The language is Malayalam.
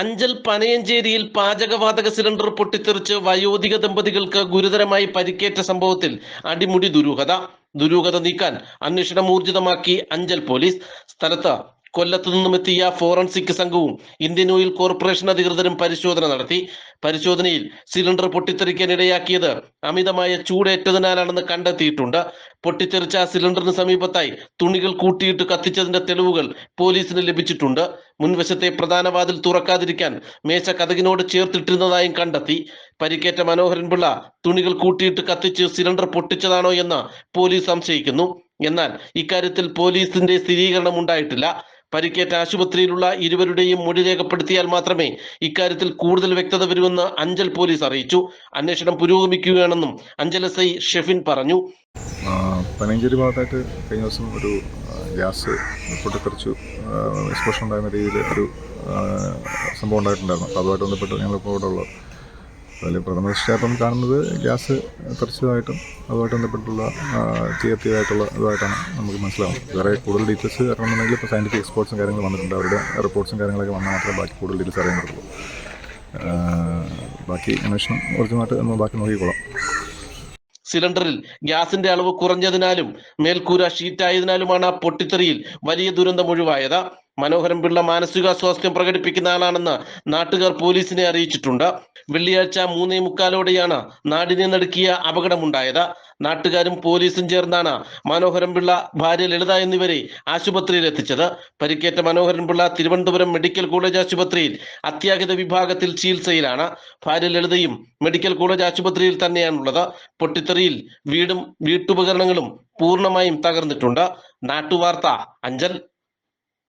അഞ്ചൽ പനയഞ്ചേരിയിൽ പാചകവാതക സിലിണ്ടർ പൊട്ടിത്തെറിച്ച് വയോധിക ദമ്പതികൾക്ക് ഗുരുതരമായി പരിക്കേറ്റ സംഭവത്തിൽ അടിമുടി ദുരൂഹത. ദുരൂഹത നീക്കാൻ അന്വേഷണം ഊർജിതമാക്കി അഞ്ചൽ പോലീസ്. സ്ഥലത്ത് കൊല്ലത്തു നിന്നും എത്തിയ ഫോറൻസിക് സംഘവും ഇന്ത്യൻ ഓയിൽ കോർപ്പറേഷൻ അധികൃതരും പരിശോധന നടത്തി. പരിശോധനയിൽ സിലിണ്ടർ പൊട്ടിത്തെറിക്കാൻ ഇടയാക്കിയത് അമിതമായ ചൂടേറ്റതിനാലാണെന്ന് കണ്ടെത്തിയിട്ടുണ്ട്. പൊട്ടിത്തെറിച്ച സിലിണ്ടറിന് സമീപത്തായി തുണികൾ കൂട്ടിയിട്ട് കത്തിച്ചതിന്റെ തെളിവുകൾ പോലീസിന് ലഭിച്ചിട്ടുണ്ട്. മുൻവശത്തെ പ്രധാന വാതിൽ തുറക്കാതിരിക്കാൻ മേശ കഥകിനോട് ചേർത്തിട്ടിരുന്നതായും കണ്ടെത്തി. പരിക്കേറ്റ മനോഹരൻ പിള്ള തുണികൾ കൂട്ടിയിട്ട് കത്തിച്ച് സിലിണ്ടർ പൊട്ടിച്ചതാണോ എന്ന് പോലീസ് സംശയിക്കുന്നു. എന്നാൽ ഇക്കാര്യത്തിൽ പോലീസിന്റെ സ്ഥിരീകരണം ഉണ്ടായിട്ടില്ല. പരിക്കേറ്റ ആശുപത്രിയിലുള്ള ഇരുവരുടെയും മൊഴി രേഖപ്പെടുത്തിയാൽ മാത്രമേ ഇക്കാര്യത്തിൽ കൂടുതൽ വ്യക്തത വരുമെന്ന് അഞ്ചൽ പോലീസ് അറിയിച്ചു. അന്വേഷണം പുരോഗമിക്കുകയാണെന്നും അഞ്ചൽ എസ് ഐ ഷെഫിൻ പറഞ്ഞു. പനഞ്ചേരി ഭാഗത്തായിട്ട് കഴിഞ്ഞ ദിവസം ഒരു ഗ്യാസ് പൊട്ടിത്തെറിച്ചു എക്സ്പ്ലോഷൻ ഉണ്ടായിരുന്ന രീതിയിൽ ഒരു സംഭവം ഉണ്ടായിട്ടുണ്ടായിരുന്നു. അപ്പോൾ അതുമായിട്ട് ബന്ധപ്പെട്ട് ഞങ്ങളിപ്പോൾ ഇവിടെ ഉള്ളത് അതിൽ പ്രഥമ ദൃഷ്ടിയായിപ്പം കാണുന്നത് ഗ്യാസ് തെറിച്ചതായിട്ടും അതുമായിട്ട് ബന്ധപ്പെട്ടുള്ള തീയെത്തിയതായിട്ടുള്ള ഇതായിട്ടാണ് നമുക്ക് മനസ്സിലാവുന്നത്. വേറെ കൂടുതൽ ഡീറ്റെയിൽസ് അറിയണമെന്നുണ്ടെങ്കിൽ ഇപ്പോൾ സയന്റിഫിക് എക്സ്പോർട്സും കാര്യങ്ങളും വന്നിട്ടുണ്ട്. അവരുടെ റിപ്പോർട്ട്സും കാര്യങ്ങളൊക്കെ വന്നാൽ മാത്രമേ ബാക്കി കൂടുതൽ ഡീറ്റെയിൽസ് അറിയാൻ പറ്റുള്ളൂ. ബാക്കി അന്വേഷണം ഊർജമായിട്ട് നമ്മൾ ബാക്കി നോക്കിക്കോളാം. സിലിണ്ടറിൽ ഗ്യാസിന്റെ അളവ് കുറഞ്ഞതിനാലും മേൽക്കൂര ഷീറ്റായതിനാലുമാണ് പൊട്ടിത്തെറിയിൽ വലിയ ദുരന്തം ഒഴിവായത്. മനോഹരൻ പിള്ള മാനസികാസ്വാസ്ഥ്യം പ്രകടിപ്പിക്കുന്ന ആളാണെന്ന് നാട്ടുകാർ പോലീസിനെ അറിയിച്ചിട്ടുണ്ട്. വെള്ളിയാഴ്ച മൂന്നേ മുക്കാലോടെയാണ് നാടിനെ നടുക്കിയ അപകടമുണ്ടായത്. നാട്ടുകാരും പോലീസും ചേർന്നാണ് മനോഹരൻ പിള്ള ഭാര്യ ലളിത എന്നിവരെ ആശുപത്രിയിൽ എത്തിച്ചത്. പരിക്കേറ്റ മനോഹരൻ പിള്ള തിരുവനന്തപുരം മെഡിക്കൽ കോളേജ് ആശുപത്രിയിൽ അത്യാഹിത വിഭാഗത്തിൽ ചികിത്സയിലാണ്. ഭാര്യ ലളിതയും മെഡിക്കൽ കോളേജ് ആശുപത്രിയിൽ തന്നെയാണുള്ളത്. പൊട്ടിത്തെറിയിൽ വീടും വീട്ടുപകരണങ്ങളും പൂർണമായും തകർന്നിട്ടുണ്ട്. നാട്ടുവാർത്ത അഞ്ചൽ.